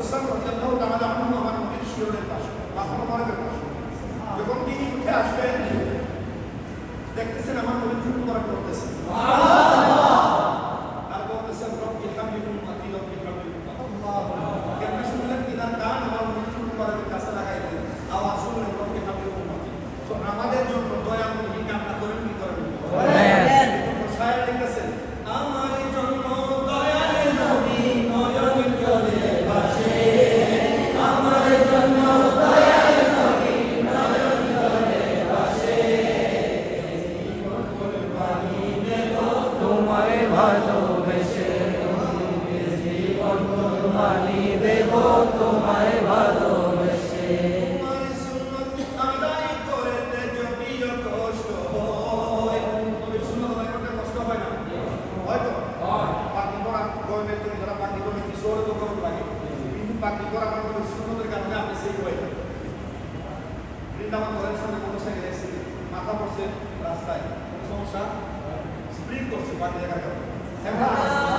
হোসেন আমার পাশে পাশে যখন তিনি উঠে আসবেন দেখতেছেন আমার নবী চুপ করা করতেছে কিশোর তো গরম লাগে কিন্তু পাখি করা আমার নবীর সুন্নতের কারণে আপনি সেই হয়ে যান বৃন্দাবন ঘরের সামনে মোটরসাইকেল অ্যাক্সিডেন্ট মাথা পড়ছে রাস্তায় কোনো সমস্যা explico su parte de cargador.